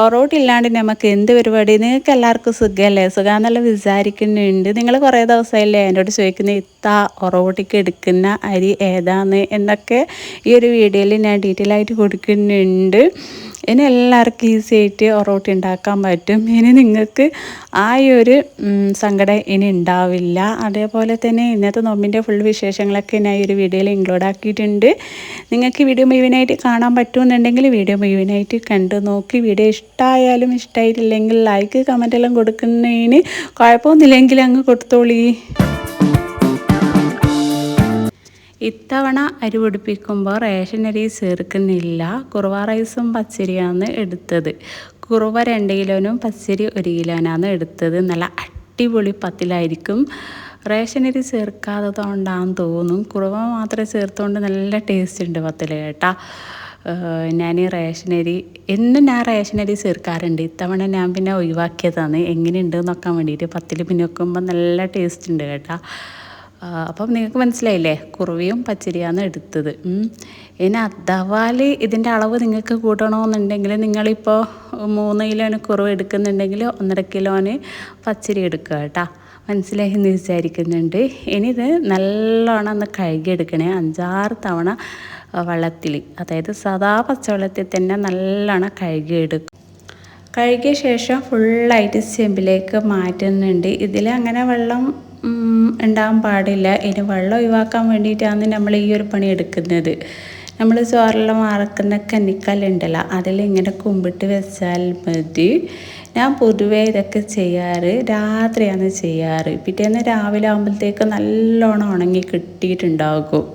ഒറോട്ടില്ലാണ്ട് നമുക്ക് എന്ത് പരിപാടി? നിങ്ങൾക്ക് എല്ലാവർക്കും സുഖമല്ലേ സുഖമെന്നുള്ള വിചാരിക്കുന്നുണ്ട്. നിങ്ങൾ കുറേ ദിവസമല്ലേ എന്നോട് ചോദിക്കുന്നത് ഇത്ത ഒറോട്ടിക്ക് എടുക്കുന്ന അരി ഏതാന്ന്? എന്നൊക്കെ ഈ ഒരു വീഡിയോയിൽ ഞാൻ ഡീറ്റെയിൽ ആയിട്ട് കൊടുക്കുന്നുണ്ട്. ഇനി എല്ലാവർക്കും ഈസി ആയിട്ട് ഒറോട്ടി ഉണ്ടാക്കാൻ പറ്റും. ഇനി നിങ്ങൾക്ക് ആ ഒരു സങ്കടം ഇനി ഉണ്ടാവില്ല. അതേപോലെ തന്നെ ഇന്നത്തെ നോമ്പിന്റെ ഫുൾ വിശേഷങ്ങളൊക്കെ ഞാൻ ഈ ഒരു വീഡിയോയിൽ ഇൻക്ലൂഡ് ആക്കിയിട്ടുണ്ട്. നിങ്ങൾക്ക് വീഡിയോ മുഴുവനായിട്ട് കാണാൻ പറ്റുമെന്നുണ്ടെങ്കിൽ വീഡിയോ മുഴുവനായിട്ട് കണ്ടു നോക്കി. വീഡിയോ ഇഷ്ടമായാലും ഇഷ്ടമായിട്ടില്ലെങ്കിൽ ലൈക്ക് കമന്റ് എല്ലാം കൊടുക്കുന്നതിന് കുഴപ്പമൊന്നുമില്ലെങ്കിൽ അങ്ങ് കൊടുത്തോളി. ഇത്തവണ അരി പിടിപ്പിക്കുമ്പോൾ റേഷൻ അരി ചേർക്കുന്നില്ല. കുറുവ റൈസും പച്ചരിയാണ് എടുത്തത്. കുറുവ രണ്ട് കിലോനും പച്ചരി ഒരു കിലോനാണ് എടുത്തത്. നല്ല അടിപൊളി പത്തിലായിരിക്കും. റേഷൻ അരി ചേർക്കാത്തത് കൊണ്ടാണെന്ന് തോന്നും. കുറുവ മാത്രമേ ചേർത്തുകൊണ്ട് നല്ല ടേസ്റ്റ് ഉണ്ട് പത്തിൽ കേട്ടാ. ഞാൻ ഈ റേഷനരി എന്നും ഞാൻ റേഷനരി ചേർക്കാറുണ്ട്. ഇത്തവണ ഞാൻ പിന്നെ ഒഴിവാക്കിയതാണ്. എങ്ങനെയുണ്ട് നോക്കാൻ വേണ്ടിയിട്ട് പത്തിൽ പിന്നെ വെക്കുമ്പോൾ നല്ല ടേസ്റ്റ് ഉണ്ട് കേട്ടോ. അപ്പം നിങ്ങൾക്ക് മനസ്സിലായില്ലേ? കുറവിയും പച്ചരിയാണ് എടുത്തത്. ഇനി അഥവാൽ ഇതിന്റെ അളവ് നിങ്ങൾക്ക് കൂട്ടണമെന്നുണ്ടെങ്കിൽ നിങ്ങളിപ്പോൾ മൂന്ന് കിലോന് കുറവ് എടുക്കുന്നുണ്ടെങ്കിൽ ഒന്നര കിലോന് പച്ചരി എടുക്കുക കേട്ടോ. മനസ്സിലായി എന്ന് വിചാരിക്കുന്നുണ്ട്. ഇനി ഇത് നല്ലോണം ഒന്ന് കഴുകിയെടുക്കണേ. അഞ്ചാറ് തവണ വെള്ളത്തിൽ അതായത് സദാ പച്ചവെള്ളത്തിൽ തന്നെ നല്ലോണം കഴുകിയെടുക്കും. കഴുകിയ ശേഷം ഫുള്ളായിട്ട് ചെമ്പിലേക്ക് മാറ്റുന്നുണ്ട്. ഇതിൽ അങ്ങനെ വെള്ളം ഉണ്ടാകാൻ പാടില്ല. ഇനി വെള്ളം ഒഴിവാക്കാൻ വേണ്ടിയിട്ടാണ് നമ്മൾ ഈ ഒരു പണി എടുക്കുന്നത്. നമ്മൾ ചോറെല്ലാം വറക്കുന്ന കന്നിക്കല്ലുണ്ടല്ലോ അതിൽ ഇങ്ങനെ കുമ്പിട്ട് വെച്ചാൽ മതി. ഞാൻ പൊതുവേ ഇതൊക്കെ ചെയ്യാറ് രാത്രിയാണ് ചെയ്യാറ്. പിറ്റേന്ന് രാവിലെ ആകുമ്പോഴത്തേക്ക് നല്ലോണം ഉണങ്ങി കിട്ടിയിട്ടുണ്ടാകും.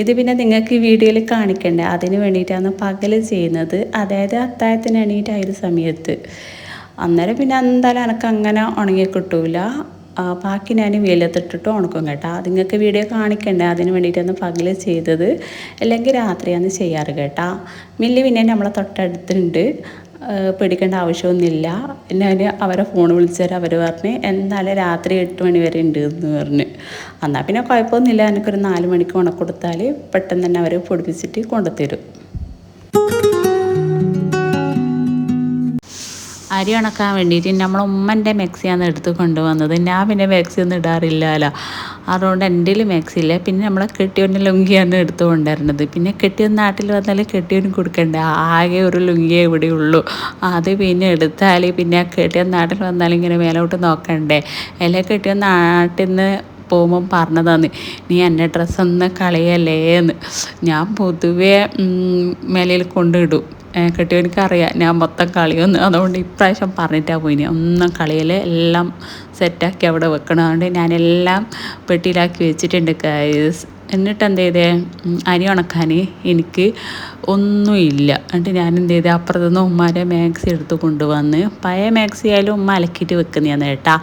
ഇത് പിന്നെ നിങ്ങൾക്ക് വീഡിയോയിൽ കാണിക്കണ്ടേ അതിന് വേണ്ടിയിട്ടാണ് പകൽ ചെയ്യുന്നത്. അതായത് അത്താഴത്തിന് എണീറ്റ് സമയത്ത്. അന്നേരം പിന്നെ എന്തായാലും എനിക്ക് അങ്ങനെ ഉണങ്ങി കിട്ടൂല. ബാക്കി ഞാൻ വെയിലത്തിട്ടിട്ട് ഉണക്കും കേട്ടോ. നിങ്ങൾക്ക് വീഡിയോ കാണിക്കണ്ടേ? അതിന് വേണ്ടിയിട്ടൊന്ന് പകൽ ചെയ്തത്. അല്ലെങ്കിൽ രാത്രിയാണ് ചെയ്യാറ് കേട്ടോ. മില്ല് പിന്നെ നമ്മളെ തൊട്ടടുത്തുണ്ട്. പേടിക്കേണ്ട ആവശ്യമൊന്നുമില്ല. ഞാൻ അവരെ ഫോൺ വിളിച്ചാൽ അവർ പറഞ്ഞ് എന്തായാലും രാത്രി എട്ട് മണി വരെ ഉണ്ട് എന്ന് പറഞ്ഞ്. എന്നാൽ പിന്നെ കുഴപ്പമൊന്നുമില്ല. എനിക്കൊരു നാല് മണിക്ക് ഉണക്കൊടുത്താൽ പെട്ടെന്ന് തന്നെ അവർ പൊടിപ്പിച്ചിട്ട് കൊണ്ടുത്തരും അരി ഉണക്കാൻ വേണ്ടിയിട്ട് നമ്മൾ ഉമ്മന്റെ മെക്സിയാണ് എടുത്ത് കൊണ്ടുവന്നത്. ഞാൻ പിന്നെ മെക്സി ഒന്നും ഇടാറില്ലല്ലോ അതുകൊണ്ട് എന്റെ മെക്സി ഇല്ല. പിന്നെ നമ്മളെ കെട്ടിയോന്റെ ലുങ്കിയാണ് എടുത്തു കൊണ്ടുവരുന്നത്. പിന്നെ കെട്ടിയോൻ നാട്ടിൽ വന്നാൽ കെട്ടിയോന് കൊടുക്കണ്ടേ? ആകെ ഒരു ലുങ്കിയേ ഇവിടെ ഉള്ളൂ. അത് പിന്നെ എടുത്താൽ പിന്നെ കെട്ടിയോൻ നാട്ടിൽ വന്നാൽ ഇങ്ങനെ മേലോട്ട് നോക്കണ്ടേ? അല്ലെ കെട്ടിയോൻ നാട്ടിൽ നിന്ന് പോകുമ്പം പറഞ്ഞതാണ് നീ എന്റെ ഡ്രസ്സൊന്ന് കളയല്ലേ എന്ന് ഞാൻ പൊതുവേ മേലയിൽ കൊണ്ടിടും. കെട്ടിയവനക്ക് അറിയാം ഞാൻ മൊത്തം കളിയൊന്ന് അതുകൊണ്ട് ഇപ്രാവശ്യം പറഞ്ഞിട്ടാണ് പോയിന്. ഒന്നും കളിയിൽ എല്ലാം സെറ്റാക്കി അവിടെ വെക്കണം അതുകൊണ്ട് ഞാനെല്ലാം പെട്ടിയിലാക്കി വെച്ചിട്ടുണ്ട് എന്നിട്ട് എന്ത് ചെയ്തേ? അരി ഉണക്കാൻ എനിക്ക് ഒന്നുമില്ല. എന്നിട്ട് ഞാൻ എന്ത് ചെയ്തേ? അപ്പുറത്തുനിന്ന് ഉമ്മാരെ മാക്സി എടുത്ത് കൊണ്ടുവന്ന് പഴയ മാക്സി ആയാലും ഉമ്മ അലക്കിയിട്ട് വെക്കുന്നതാണ് കേട്ടാ.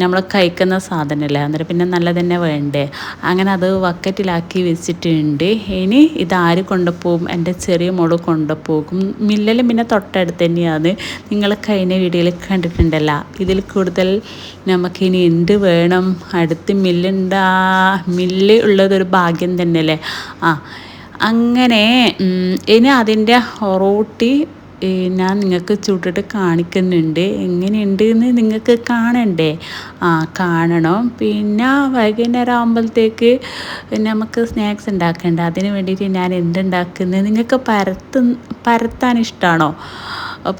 നമ്മൾ കഴിക്കുന്ന സാധനമല്ലേ അന്നേരം പിന്നെ നല്ല തന്നെ വേണ്ടേ? അങ്ങനെ അത് വക്കറ്റിലാക്കി വെച്ചിട്ടുണ്ട്. ഇനി ഇതാര് കൊണ്ടുപോകും? എന്റെ ചെറിയ മോൾ കൊണ്ടുപോകും. മില്ലലും പിന്നെ തൊട്ടടുത്ത് തന്നെയാണ് നിങ്ങൾ കഴിഞ്ഞ വീഡിയോയിൽ കണ്ടിട്ടുണ്ടല്ലോ. ഇതിൽ കൂടുതൽ നമുക്കിനി എന്ത് വേണം? അടുത്ത് മില്ലുണ്ടാ മില്ല് ഉള്ളതൊരു ഭാഗ്യം തന്നെയല്ലേ? ആ അങ്ങനെ ഇനി അതിന്റെ റോട്ടി ഞാൻ നിങ്ങൾക്ക് ചുട്ടിട്ട് കാണിക്കുന്നുണ്ട്. എങ്ങനെയുണ്ട് എന്ന് നിങ്ങൾക്ക് കാണണ്ടേ? ആ കാണണം. പിന്നെ വൈകുന്നേരം ആകുമ്പോഴത്തേക്ക് നമുക്ക് സ്നാക്സ് ഉണ്ടാക്കേണ്ട. അതിന് വേണ്ടിയിട്ട് ഞാൻ എന്തുണ്ടാക്കുന്നത് നിങ്ങൾക്ക് പരത്ത് പരത്താൻ ഇഷ്ടമാണോ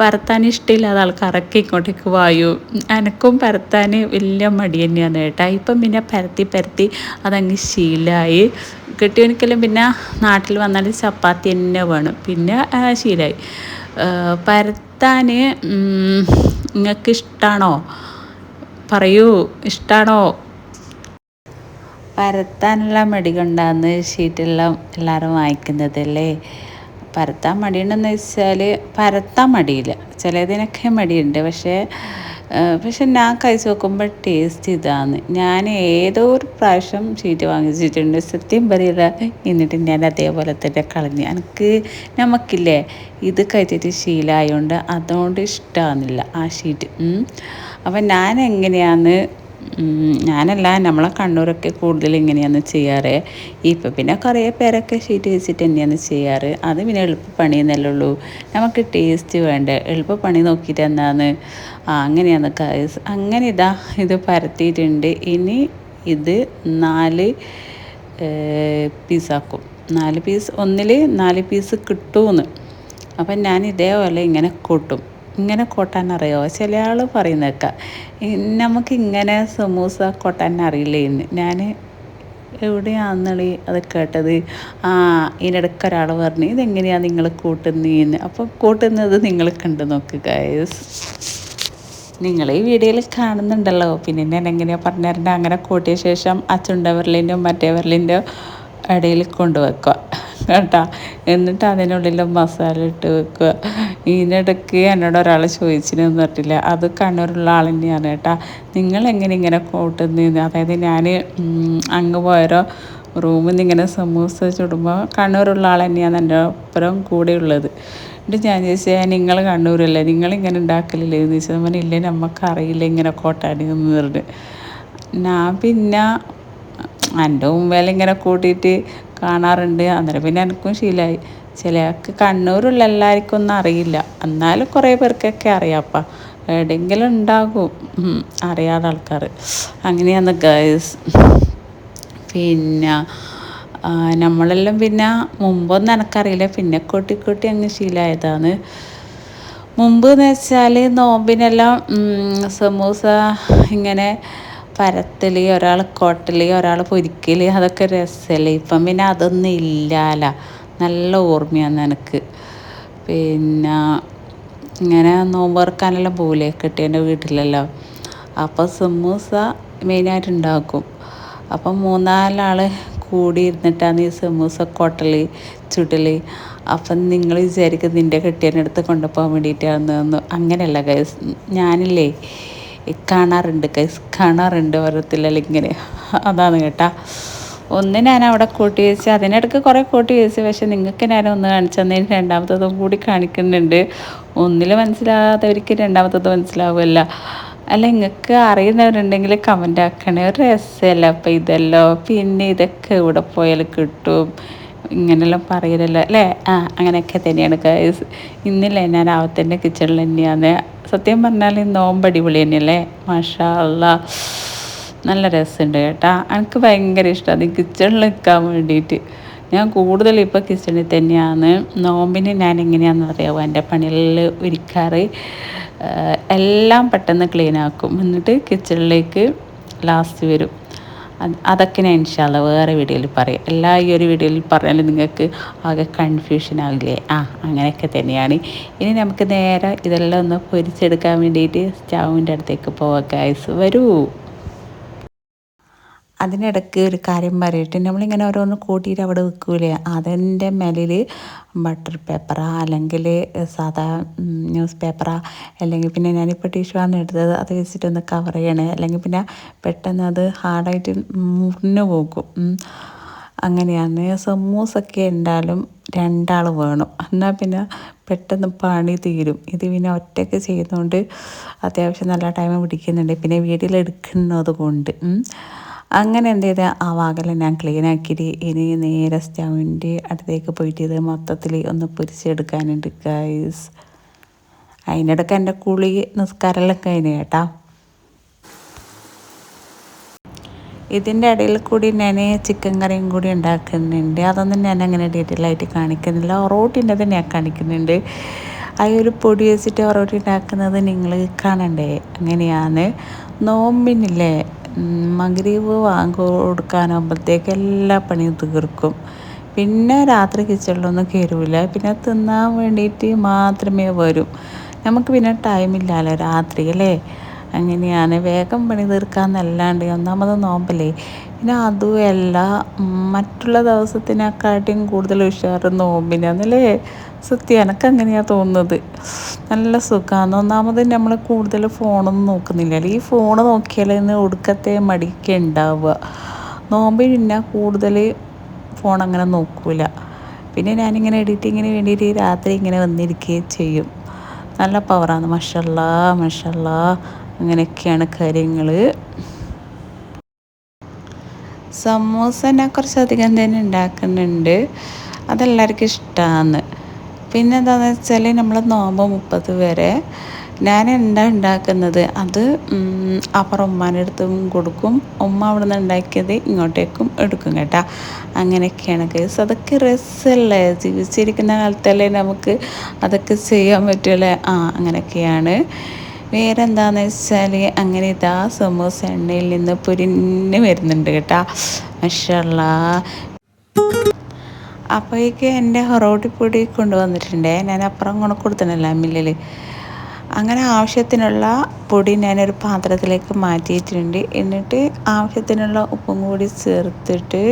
പരത്താൻ ഇഷ്ടമില്ലാതെ ആൾക്കാരൊക്കെ ഇങ്ങോട്ടേക്ക് വായു. എനക്കും പരത്താൻ വലിയ മടി തന്നെയാണ് കേട്ടോ. ഇപ്പം പിന്നെ പരത്തി പരത്തി അതങ്ങ് ശീലമായി കെട്ടിയവനിക്കെല്ലാം പിന്നെ നാട്ടിൽ വന്നാൽ ചപ്പാത്തി തന്നെ വേണം. പിന്നെ ശീലമായി പരത്താൻ നിങ്ങൾക്ക് ഇഷ്ടമാണോ പറയൂ ഇഷ്ടമാണോ പരത്താനുള്ള മടി കൊണ്ടാണ് ഷീറ്റെല്ലാം എല്ലാവരും വാങ്ങിക്കുന്നതല്ലേ? പരത്താൻ മടിയുണ്ടെന്ന് വെച്ചാൽ പരത്താൻ മടിയില്ല. ചിലതിനൊക്കെ മടിയുണ്ട്. പക്ഷേ പക്ഷെ ഞാൻ കഴിച്ച് നോക്കുമ്പോൾ ടേസ്റ്റ് ഇതാണ്. ഞാൻ ഏതോ ഒരു പ്രാവശ്യം ഷീറ്റ് വാങ്ങിച്ചിട്ടുണ്ട്. സത്യം പറയില്ല എന്നിട്ട് ഞാൻ അതേപോലെ തന്നെ കളഞ്ഞു. എനിക്ക് നമുക്കില്ലേ ഇത് കഴിച്ചിട്ട് ശീലമായതുകൊണ്ട് അതുകൊണ്ട് ഇഷ്ടമാകുന്നില്ല ആ ഷീറ്റ് അപ്പം ഞാൻ എങ്ങനെയാണ് ഞാനല്ല നമ്മളെ കണ്ണൂരൊക്കെ കൂടുതൽ ഇങ്ങനെയാണ് ചെയ്യാറ്. ഇപ്പം പിന്നെ കുറേ പേരൊക്കെ ഷീറ്റ് വെച്ചിട്ട് തന്നെയാണ് ചെയ്യാറ്. അത് പിന്നെ എളുപ്പ പണിയെന്നല്ലേ ഉള്ളൂ. നമുക്ക് ടേസ്റ്റ് വേണ്ട? എളുപ്പ പണി നോക്കിയിട്ട് എന്താന്ന് ആ അങ്ങനെയാണ് അങ്ങനെ ഇതാ ഇത് പരത്തിയിട്ടുണ്ട്. ഇനി ഇത് നാല് പീസാക്കും നാല് പീസ് ഒന്നിൽ നാല് പീസ് കിട്ടുമെന്ന് അപ്പം ഞാൻ ഇതേപോലെ ഇങ്ങനെ കൂട്ടും. ഇങ്ങനെ കൊട്ടാൻ അറിയോ ചില ആൾ പറയുന്നേക്ക. നമുക്ക് ഇങ്ങനെ സമൂസ കൊട്ടാൻ അറിയില്ലേ എന്ന്. ഞാൻ എവിടെയാണെന്നളി അത് കേട്ടത്? ആ ഇതിനിടയ്ക്ക് ഒരാൾ പറഞ്ഞു ഇതെങ്ങനെയാണ് നിങ്ങൾ കൂട്ടുന്നതെന്ന് അപ്പോൾ കൂട്ടുന്നത് നിങ്ങൾ കണ്ടു നോക്ക് ഗൈസ് നിങ്ങൾ ഈ വീഡിയോയിൽ കാണുന്നുണ്ടല്ലോ. പിന്നെ ഞാൻ എങ്ങനെയാണ് പറഞ്ഞു അങ്ങനെ കൂട്ടിയ ശേഷം ആ ചുണ്ട വിരലിന്റെയും മറ്റേ വിരലിന്റെയും ഇടയിൽ കൊണ്ടുവെക്കുക. കേട്ടോ. എന്നിട്ട് അതിനുള്ളിൽ മസാല ഇട്ട് വെക്കുക. ഇതിനിടയ്ക്ക് എന്നോട് ഒരാൾ ചോദിച്ചിരുന്നു പറഞ്ഞില്ല അത് കണ്ണൂരുള്ള ആൾ തന്നെയാണ് കേട്ടോ. നിങ്ങൾ എങ്ങനെ ഇങ്ങനെ കൂട്ടുന്നത് അതായത് ഞാൻ അങ്ങ് പോയരോ റൂമിൽ നിന്ന് ഇങ്ങനെ സമൂസ ചുടുമ്പോൾ കണ്ണൂരുള്ള ആൾ തന്നെയാണ് എന്റെ ഒപ്പരം കൂടെയുള്ളത് എന്നിട്ട് ഞാൻ ചോദിച്ചാൽ നിങ്ങൾ കണ്ണൂരല്ലേ? നിങ്ങളിങ്ങനെ ഉണ്ടാക്കലില്ലേ? എന്ന് ചോദിച്ചാൽ പറഞ്ഞാൽ ഇല്ലേ നമുക്കറിയില്ല ഇങ്ങനെ കോട്ടാടി എന്ന് പറഞ്ഞിട്ട്. ഞാൻ പിന്നെ എന്റെ മുമ്പേലിങ്ങനെ കൂട്ടിയിട്ട് കാണാറുണ്ട്. അന്നേരം പിന്നെ എനിക്കും ശീലമായി ചിലർക്ക് കണ്ണൂരുള്ള എല്ലാവർക്കും ഒന്നും അറിയില്ല. എന്നാലും കുറേ പേർക്കൊക്കെ അറിയാപ്പ എവിടെയെങ്കിലും ഉണ്ടാകും. അറിയാതെ ആൾക്കാർ. അങ്ങനെയാണ് ഗേൾസ് പിന്നെ നമ്മളെല്ലാം പിന്നെ മുമ്പൊന്നും എനിക്കറിയില്ല. പിന്നെ കൂട്ടി കൂട്ടി അങ്ങ് ശീലമായതാണ് മുമ്പ് എന്ന് വെച്ചാൽ നോമ്പിനെല്ലാം സമൂസ ഇങ്ങനെ പരത്തൽ ഒരാൾ കൊട്ടൽ ഒരാൾ പൊരിക്കൽ അതൊക്കെ രസമല്ലേ ഇപ്പം പിന്നെ അതൊന്നും ഇല്ലാല. നല്ല ഓർമ്മയാണ് എനിക്ക്. പിന്നെ ഇങ്ങനെ നോമ്പ് തുറക്കാനെല്ലാം പോകില്ലേ കെട്ടിയന്റെ വീട്ടിലെല്ലാം. അപ്പോൾ സമൂസ മെയിനായിട്ട് ഉണ്ടാക്കും. അപ്പം മൂന്നാലാൾ കൂടി ഇരുന്നിട്ടാണ് ഈ സമൂസ കൊട്ടൽ ചുടൽ അപ്പം നിങ്ങൾ വിചാരിക്കും നിന്റെ കെട്ടിയന്റെ അടുത്ത് കൊണ്ടുപോകാൻ വേണ്ടിയിട്ടാണെന്ന് അങ്ങനെയല്ല ഗൈസ് ഞാനില്ലേ കാണാറുണ്ട് കൈസ് കാണാറുണ്ട് ഓരോരുത്തരിലെല്ലാം ഇങ്ങനെ. അതാണ് കേട്ടാ. ഒന്ന് ഞാൻ അവിടെ കൂട്ടി വെച്ച് അതിനിടയ്ക്ക് കുറേ കൂട്ടി വെച്ച് പക്ഷെ നിങ്ങൾക്ക് ഞാൻ ഒന്ന് കാണിച്ചു തന്നതിന് രണ്ടാമത്തതും കൂടി കാണിക്കുന്നുണ്ട്. ഒന്നിൽ മനസ്സിലാകാത്തവർക്ക് രണ്ടാമത്തത് മനസ്സിലാവുമല്ല. അല്ല നിങ്ങൾക്ക് അറിയുന്നവരുണ്ടെങ്കിൽ കമന്റ് ആക്കണേ. ഒരു രസമല്ല. അപ്പം ഇതല്ലോ പിന്നെ ഇതൊക്കെ ഇവിടെ പോയാൽ കിട്ടും. ഇങ്ങനെല്ലാം പറയലല്ലോ? അല്ലേ? ആ അങ്ങനെയൊക്കെ തന്നെയാണ് ഗൈസ് ഇന്നില്ലേ ഞാൻ ആവത്തിന്റെ കിച്ചണിൽ തന്നെയാണ്. സത്യം പറഞ്ഞാൽ ഈ നോമ്പ് അടിപൊളി തന്നെയല്ലേ? മാഷാ അള്ളാ നല്ല രസമുണ്ട് കേട്ടാ. എനിക്ക് ഭയങ്കര ഇഷ്ടമാണ് കിച്ചണിൽ നിൽക്കാൻ വേണ്ടിയിട്ട്. ഞാൻ കൂടുതൽ ഇപ്പോൾ കിച്ചണിൽ തന്നെയാണ്. നോമ്പിന് ഞാൻ എങ്ങനെയാണെന്ന് അറിയാമോ എന്റെ പണികളിൽ ഒരുക്കാറ് എല്ലാം പെട്ടെന്ന് ക്ലീൻ ആക്കും. എന്നിട്ട് കിച്ചണിലേക്ക് ലാസ്റ്റ് വരും. അതൊക്കെ ഞാൻ ഇൻഷാല്ല വേറെ വീഡിയോയിൽ പറയാം. എല്ലാ ഈ ഒരു വീഡിയോയിൽ പറഞ്ഞാലും നിങ്ങൾക്ക് ആകെ കൺഫ്യൂഷൻ ആവില്ലേ? ആ അങ്ങനെയൊക്കെ തന്നെയാണ്. ഇനി നമുക്ക് നേരെ ഇതെല്ലാം ഒന്ന് പൊരിച്ചെടുക്കാൻ വേണ്ടിയിട്ട് സ്റ്റാവിന്റെ അടുത്തേക്ക് പോവാം ഗൈസ് വരൂ. അതിനിടയ്ക്ക് ഒരു കാര്യം പറയട്ടെ. നമ്മളിങ്ങനെ ഓരോന്ന് കൂട്ടിയിട്ട് അവിടെ വെക്കൂലേ? അതിന്റെ മേലിൽ ബട്ടർ പേപ്പറാ അല്ലെങ്കിൽ സാധാ ന്യൂസ് പേപ്പറാ അല്ലെങ്കിൽ പിന്നെ ഞാനിപ്പോൾ ആണ് എടുത്തത് അത് വെച്ചിട്ടൊന്ന് കവർ ചെയ്യണേ. അല്ലെങ്കിൽ പിന്നെ പെട്ടെന്ന് അത് ഹാർഡായിട്ട് മുറിഞ്ഞു പോകും. അങ്ങനെയാണ്. സമൂസൊക്കെ ഉണ്ടാലും രണ്ടാൾ വേണം. എന്നാൽ പിന്നെ പെട്ടെന്ന് പണി തീരും. ഇത് പിന്നെ ഒറ്റയ്ക്ക് ചെയ്യുന്നതുകൊണ്ട് അത്യാവശ്യം നല്ല ടൈം പിടിക്കുന്നുണ്ട്. പിന്നെ വീട്ടിലെടുക്കുന്നത് കൊണ്ട്. അങ്ങനെ എന്ത് ചെയ്ത് ആ വാകല ഞാൻ ക്ലീൻ ആക്കിയിട്ട് ഇനി നേരെ സ്റ്റൗവിന്റെ അടുത്തേക്ക് പോയിട്ട് ഇത് മൊത്തത്തിൽ ഒന്ന് പൊരിച്ചെടുക്കാനുണ്ട് ഗൈസ് അതിനിടയ്ക്ക് എന്റെ കുളി നിസ്കാരമെല്ലാം കഴിഞ്ഞു കേട്ടാ. ഇതിന്റെ ഇടയിൽ കൂടി ഞാൻ ചിക്കൻ കറിയും കൂടി ഉണ്ടാക്കുന്നുണ്ട്. അതൊന്നും ഞാൻ അങ്ങനെ ഡീറ്റെയിൽ ആയിട്ട് കാണിക്കുന്നില്ല. ഒറോട്ടിന്റെ തന്നെ ഞാൻ കാണിക്കുന്നുണ്ട്. ആ ഒരു പൊടി വെച്ചിട്ട് ഒറോട്ടി ഉണ്ടാക്കുന്നത് നിങ്ങൾ കാണണ്ടേ? അങ്ങനെയാണ്. നോമ്പിനില്ലേ? മഗ്രീവ് വാങ്ങി കൊടുക്കാനാകുമ്പോഴത്തേക്ക് എല്ലാ പണിയും തീർക്കും. പിന്നെ രാത്രി കിച്ചണിലൊന്നും കയറില്ല പിന്നെ തിന്നാൻ വേണ്ടിയിട്ട് മാത്രമേ വരും. നമുക്ക് പിന്നെ ടൈമില്ലല്ലോ രാത്രി അല്ലേ? അങ്ങനെയാണ്. വേഗം പണി തീർക്കാമെന്നല്ലാണ്ട് ഒന്നാമത് നോമ്പല്ലേ. പിന്നെ അതുമല്ല മറ്റുള്ള ദിവസത്തിനെക്കാട്ടിയും കൂടുതൽ ഉഷാറ് നോമ്പിനാന്നല്ലേ? സത്യം എനിക്ക് അങ്ങനെയാണ് തോന്നുന്നത്. നല്ല സുഖമാണ് ഒന്നാമത് നമ്മൾ കൂടുതൽ ഫോണൊന്നും നോക്കുന്നില്ല ഈ ഫോൺ നോക്കിയാലെന്ന് ഒടുക്കത്തെ മടിക്ക് ഉണ്ടാവുക നോമ്പ് പിന്നെ കൂടുതൽ ഫോൺ അങ്ങനെ നോക്കൂല. പിന്നെ ഞാനിങ്ങനെ എഡിറ്റിങ്ങിന് വേണ്ടിയിട്ട് രാത്രി ഇങ്ങനെ വന്നിരിക്കുകയും ചെയ്യും. നല്ല പവറാണ് മഷല്ല മഷല്ല അങ്ങനെയൊക്കെയാണ് കാര്യങ്ങൾ സമൂസ ഞാൻ കുറച്ചധികം തന്നെ ഉണ്ടാക്കുന്നുണ്ട്. അതെല്ലാവർക്കും ഇഷ്ടമാണ് പിന്നെ എന്താണെന്ന് വെച്ചാൽ നമ്മൾ നോമ്പ് മുപ്പത് വരെ ഞാൻ എന്താ ഉണ്ടാക്കുന്നത്? അത് അപ്പുറം ഉമ്മാന്റെ അടുത്തും കൊടുക്കും. ഉമ്മ അവിടെ നിന്ന് ഉണ്ടാക്കിയത് ഇങ്ങോട്ടേക്കും എടുക്കും കേട്ടോ. അങ്ങനെയൊക്കെയാണ് കേസ് അതൊക്കെ രസമല്ലേ ജീവിച്ചിരിക്കുന്ന കാലത്തല്ലേ നമുക്ക് അതൊക്കെ ചെയ്യാൻ പറ്റുമല്ലേ ആ അങ്ങനെയൊക്കെയാണ്. വേറെ എന്താണെന്ന് വെച്ചാൽ അങ്ങനെ ഇതാ സമൂസ എണ്ണയിൽ നിന്ന് പൊരിഞ്ഞ് വരുന്നുണ്ട് കേട്ടോ. മഷല്ല. അപ്പോഴേക്ക് എന്റെ ഹൊറോട്ടിപ്പൊടി കൊണ്ടുവന്നിട്ടുണ്ടേ. ഞാൻ അപ്പുറം കൊണ്ട് കൊടുത്തിട്ടില്ല മില്ലിൽ അങ്ങനെ ആവശ്യത്തിനുള്ള പൊടി ഞാനൊരു പാത്രത്തിലേക്ക് മാറ്റിയിട്ടുണ്ട്. എന്നിട്ട് ആവശ്യത്തിനുള്ള ഉപ്പും കൂടി ചേർത്തിട്ട്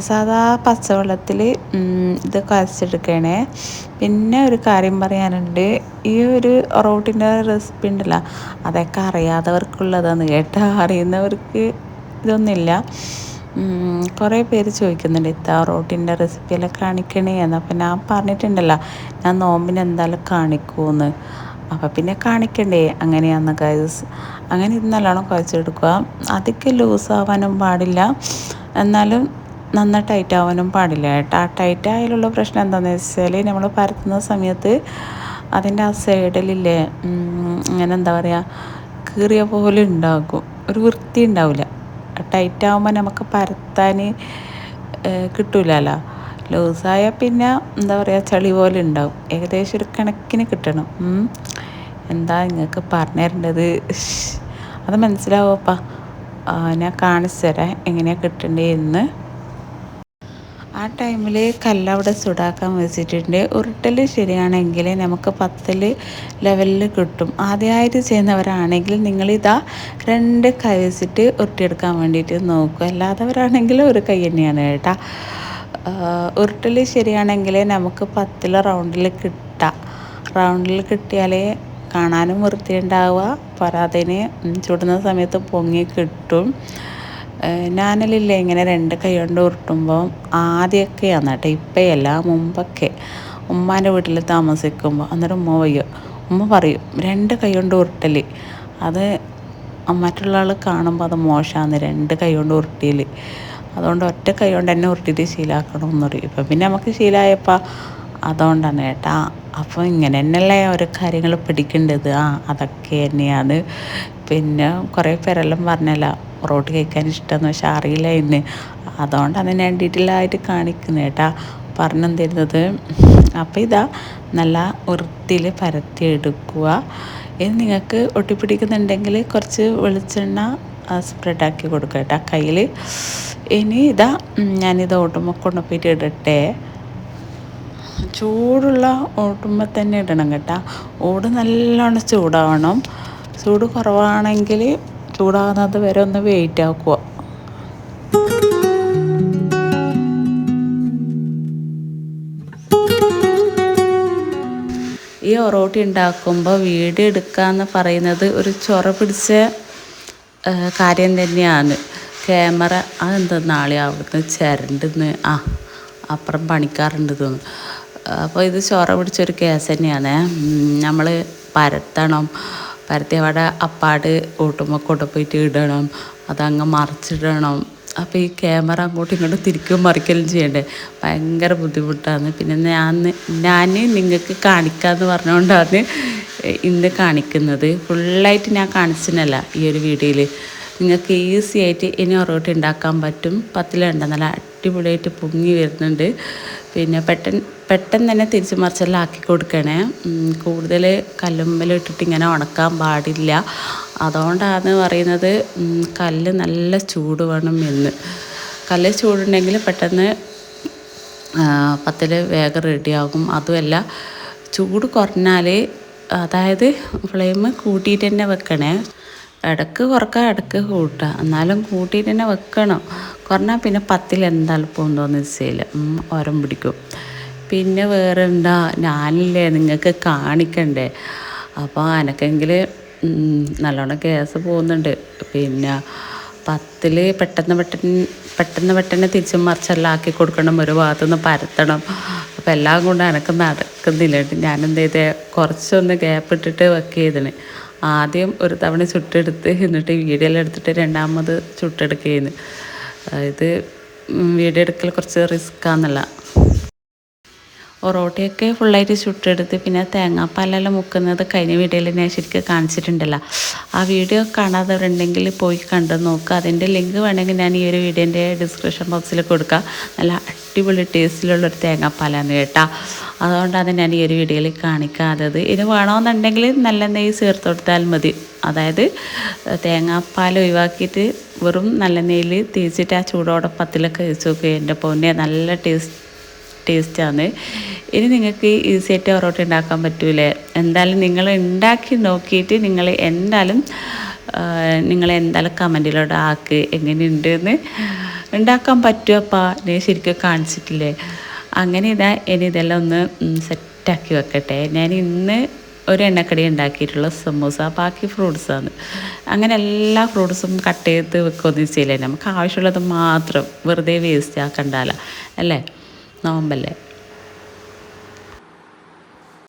സാധാ പച്ചവെള്ളത്തിൽ ഇത് കുഴച്ചെടുക്കണേ പിന്നെ ഒരു കാര്യം പറയാനുണ്ട്. ഈ ഒരു റോട്ടിന്റെ റെസിപ്പി ഉണ്ടല്ലോ അതൊക്കെ അറിയാത്തവർക്കുള്ളതാണ് കേട്ടോ. അറിയുന്നവർക്ക് ഇതൊന്നുമില്ല. കുറേ പേര് ചോദിക്കുന്നുണ്ട് ഇത്ത റോട്ടിന്റെ റെസിപ്പിയെല്ലാം കാണിക്കണേ? എന്ന്. അപ്പം ഞാൻ പറഞ്ഞിട്ടുണ്ടല്ലോ ഞാൻ നോമ്പിന് എന്തായാലും കാണിക്കുമെന്ന് അപ്പം പിന്നെ കാണിക്കണ്ടേ അങ്ങനെയാന്ന് ഗൈസ് അങ്ങനെ ഇത് നല്ലോണം കുഴച്ചെടുക്കുക. അധികം ലൂസാവാനും പാടില്ല. എന്നാലും നന്നായി ടൈറ്റ് ആവാനും പാടില്ല. കേട്ടോ ആ ടൈറ്റ് ആയാലുള്ള പ്രശ്നം എന്താണെന്ന് വെച്ചാൽ നമ്മൾ പരത്തുന്ന സമയത്ത് അതിന്റെ ആ സൈഡിലില്ലേ ഇങ്ങനെ എന്താ പറയുക കീറിയ പോലെ ഉണ്ടാകും. ഒരു വൃത്തി ഉണ്ടാവില്ല. ടൈറ്റ് ആകുമ്പോൾ നമുക്ക് പരത്താൻ കിട്ടൂലല്ലോ. ലൂസായാൽ പിന്നെ എന്താ പറയുക ചളി പോലെ ഉണ്ടാവും. ഏകദേശം ഒരു കണക്കിന് കിട്ടണം. എന്താ നിങ്ങൾക്ക് പറഞ്ഞു തരേണ്ടത്? അത് മനസ്സിലാവുമപ്പാ ഞാൻ കാണിച്ചു തരാം. എങ്ങനെയാണ് കിട്ടേണ്ടതെന്ന് ആ ടൈമിൽ കല്ലവിടെ ചൂടാക്കാൻ വെച്ചിട്ടുണ്ട്. ഉരുട്ടൽ ശരിയാണെങ്കിൽ നമുക്ക് പത്തിൽ ലെവലിൽ കിട്ടും. ആദ്യമായിട്ട് ചെയ്യുന്നവരാണെങ്കിൽ നിങ്ങളിതാ രണ്ട് കൈ വെച്ചിട്ട് ഉരുട്ടിയെടുക്കാൻ വേണ്ടിയിട്ട് നോക്കും അല്ലാത്തവരാണെങ്കിൽ ഒരു കൈ തന്നെയാണ് കേട്ടോ. ഉരുട്ടൽ ശരിയാണെങ്കിൽ നമുക്ക് പത്തിൽ റൗണ്ടിൽ കിട്ടാം. റൗണ്ടിൽ കിട്ടിയാലേ കാണാനും വൃത്തിയുണ്ടാവുക. പോരാത്തതിന് ചുടുന്ന സമയത്ത് പൊങ്ങി കിട്ടും. ഞാനല്ലേ ഇങ്ങനെ രണ്ട് കൈ കൊണ്ട് ഉരുട്ടുമ്പോൾ ആദ്യമൊക്കെയാണ് കേട്ടോ ഇപ്പോഴല്ല മുമ്പൊക്കെ. ഉമ്മാന്റെ വീട്ടിൽ താമസിക്കുമ്പോൾ അന്നേരം ഉമ്മ വയ്യോ. ഉമ്മ പറയും രണ്ട് കൈ കൊണ്ട് ഉരുട്ടൽ അത് മറ്റുള്ള ആൾ കാണുമ്പോൾ അത് മോശമാണ് രണ്ട് കൈ കൊണ്ട് ഉരുട്ടിയിൽ അതുകൊണ്ട് ഒറ്റ കൈ കൊണ്ട് എന്നെ ഉരുട്ടിയിട്ട് ശീലാക്കണമെന്ന് പറയും. ഇപ്പം പിന്നെ നമുക്ക് ശീലമായപ്പോൾ അതുകൊണ്ടാണ് കേട്ടാ അപ്പോൾ ഇങ്ങനെ തന്നെയല്ലേ ഓരോ കാര്യങ്ങൾ പിടിക്കേണ്ടത്. ആ അതൊക്കെ തന്നെയാണ്. പിന്നെ കുറേ പേരെല്ലാം പറഞ്ഞല്ല പൊറോട്ട കഴിക്കാൻ ഇഷ്ടമെന്ന് പക്ഷെ അറിയില്ല എന്നെ. അതുകൊണ്ടാണ് ഞാൻ ഡീറ്റെയിൽ ആയിട്ട് കാണിക്കുന്നത് കേട്ടാ. പറഞ്ഞു തരുന്നത് അപ്പോൾ ഇതാ നല്ല വൃത്തിയിൽ പരത്തി എടുക്കുക ഇത് നിങ്ങൾക്ക് ഒട്ടിപ്പിടിക്കുന്നുണ്ടെങ്കിൽ കുറച്ച് വെളിച്ചെണ്ണ സ്പ്രെഡാക്കി കൊടുക്കുക കേട്ടോ. കയ്യിൽ ഇനി ഇതാ ഞാനിത് ഓട്ടുമ്പോൾ കൊണ്ടുപോയിട്ട് ഇടട്ടെ. ചൂടുള്ള ഓട്ടുമ്പോൾ തന്നെ ഇടണം കേട്ടോ. ഓട് നല്ലോണം ചൂടാവണം. ചൂട് കുറവാണെങ്കിൽ ചൂടാകുന്നത് വരെ ഒന്ന് വെയിറ്റ് ആക്കുക. ഈ ഒറോട്ടി ഉണ്ടാക്കുമ്പോൾ വീഡിയോ എടുക്കുക എന്ന് പറയുന്നത് ഒരു ചൊറ പിടിച്ച കാര്യം തന്നെയാണ്. ക്യാമറ അതെന്താ നാളെ അവിടുന്ന് ചരണ്ടെന്ന്. ആ അപ്പുറം പണിക്കാറുണ്ട് തോന്നുന്നു. അപ്പോൾ ഇത് ചൊറ പിടിച്ചൊരു കേസ് തന്നെയാണ്. നമ്മൾ പരത്തണം. പരത്തി അവിടെ അപ്പാട് ഓട്ടുമ്പോൾ കൊണ്ടു പോയിട്ട് ഇടണം അതങ്ങ് മറിച്ചിടണം. അപ്പോൾ ഈ ക്യാമറ അങ്ങോട്ടും ഇങ്ങോട്ടും തിരിക്കും മറിക്കലും ചെയ്യണ്ടേ? ഭയങ്കര ബുദ്ധിമുട്ടാണ്. പിന്നെ ഞാൻ ഞാൻ നിങ്ങൾക്ക് കാണിക്കാമെന്ന് പറഞ്ഞുകൊണ്ടാണ് ഇന്ന് കാണിക്കുന്നത്. ഫുള്ളായിട്ട് ഞാൻ കാണിച്ചിനല്ല ഈ ഒരു വീഡിയോയിൽ നിങ്ങൾക്ക് ഈസി ആയിട്ട് ഇനി ഉറവിട്ട് ഉണ്ടാക്കാൻ പറ്റും. പത്തിലുണ്ട് നല്ല അടിപൊളിയായിട്ട് പൊങ്ങി വരുന്നുണ്ട്. പിന്നെ പെട്ടെന്ന് പെട്ടെന്ന് തന്നെ തിരിച്ച് മറിച്ചെല്ലാം ആക്കി കൊടുക്കണേ കൂടുതൽ കല്ലുമ്മലിട്ടിട്ട് ഇങ്ങനെ ഉണക്കാൻ പാടില്ല. അതുകൊണ്ടാണ് പറയുന്നത് കല്ല് നല്ല ചൂട് വേണം എന്ന്. കല്ല് ചൂടുണ്ടെങ്കിൽ പെട്ടെന്ന് പത്തിൽ വേഗം റെഡിയാകും. അതുമല്ല ചൂട് കുറഞ്ഞാൽ അതായത് ഫ്ലെയിം കൂട്ടിയിട്ട് തന്നെ വെക്കണേ. ഇടയ്ക്ക് കുറക്കാം ഇടയ്ക്ക് കൂട്ടുക എന്നാലും കൂട്ടിയിട്ട് തന്നെ വെക്കണം. കുറഞ്ഞാൽ പിന്നെ പത്തിൽ എന്തായാലും പോകുന്നോന്ന് വെച്ചാൽ ഓരം പിടിക്കും. പിന്നെ വേറെ എന്താ ഞാനില്ലേ നിങ്ങൾക്ക് കാണിക്കണ്ടേ? അപ്പോൾ അനക്കെങ്കിൽ നല്ലോണം ഗ്യാസ് പോകുന്നുണ്ട്. പിന്നെ പത്തിൽ പെട്ടെന്ന് പെട്ടെന്ന് പെട്ടെന്ന് പെട്ടെന്ന് തിരിച്ചും മറിച്ചെല്ലാം ആക്കി കൊടുക്കണം ഒരു ഭാഗത്തുനിന്ന് പരത്തണം. അപ്പോൾ എല്ലാം കൊണ്ട് എനക്ക് നടക്കുന്നില്ല. ഞാൻ എന്ത് ചെയ്തേ കുറച്ചൊന്ന് ഗ്യാപ്പ് ഇട്ടിട്ട് വർക്ക് ചെയ്തിന്. ആദ്യം ഒരു തവണ ചുട്ടെടുത്ത് എന്നിട്ട് വീഡിയോയിൽ എടുത്തിട്ട് രണ്ടാമത് ചുട്ടെടുക്കുകയെന്ന് അതായത് വീഡിയോ എടുക്കൽ കുറച്ച് റിസ്ക്കാന്നല്ല ഒറോട്ടയൊക്കെ ഫുള്ളായിട്ട് ചുട്ടെടുത്ത് പിന്നെ തേങ്ങാപ്പാലെല്ലാം മുക്കുന്നത് കഴിഞ്ഞ വീഡിയോയിൽ ഞാൻ ശരിക്കും കാണിച്ചിട്ടുണ്ടല്ലോ. ആ വീഡിയോ കാണാത്തവരുണ്ടെങ്കിൽ പോയി കണ്ടു നോക്കുക അതിന്റെ ലിങ്ക് വേണമെങ്കിൽ ഞാൻ ഈ ഒരു വീഡിയോന്റെ ഡിസ്ക്രിപ്ഷൻ ബോക്സിൽ കൊടുക്കാം. നല്ല അടിപൊളി ടേസ്റ്റിലുള്ളൊരു തേങ്ങാപ്പാലാണ് കേട്ടോ. അതുകൊണ്ടാണ് ഞാൻ ഈ ഒരു വീഡിയോയിൽ കാണിക്കാത്തത്. ഇത് വേണമെന്നുണ്ടെങ്കിൽ നല്ല നെയ്യ് ചേർത്ത് കൊടുത്താൽ മതി. അതായത് തേങ്ങാപ്പാൽ ഒഴിവാക്കിയിട്ട് വെറും നല്ല നെയ്യിൽ തേച്ചിട്ട് ആ ചൂടോടൊപ്പത്തിലൊക്കെ വെച്ച് നോക്കുക എന്റെ പൊന്നെ നല്ല ടേസ്റ്റ് ടേസ്റ്റാണ്. ഇനി നിങ്ങൾക്ക് ഈസി ആയിട്ട് പൊറോട്ട ഉണ്ടാക്കാൻ പറ്റൂലേ? എന്തായാലും നിങ്ങൾ ഉണ്ടാക്കി നോക്കിയിട്ട് നിങ്ങൾ എന്തായാലും നിങ്ങൾ എന്തായാലും കമന്റിലൂടെ ആക്ക് എങ്ങനെയുണ്ട് എന്ന് ഉണ്ടാക്കാൻ പറ്റുമപ്പാ ഞാൻ ശരിക്കും കാണിച്ചിട്ടില്ലേ? അങ്ങനെ ഇതാ ഇനി ഇതെല്ലാം ഒന്ന് സെറ്റാക്കി വെക്കട്ടെ. ഞാൻ ഇന്ന് ഒരു എണ്ണക്കടി ഉണ്ടാക്കിയിട്ടുള്ള സമൂസ ബാക്കി ഫ്രൂട്ട്സാണ് അങ്ങനെ എല്ലാ ഫ്രൂട്ട്സും കട്ട് ചെയ്ത് വെക്കുകയൊന്നും ചെയ്യില്ല. നമുക്ക് ആവശ്യമുള്ളത് മാത്രം വെറുതെ വേസ്റ്റ് ആക്കണ്ടല്ല അല്ലേ? നോമ്പല്ലേ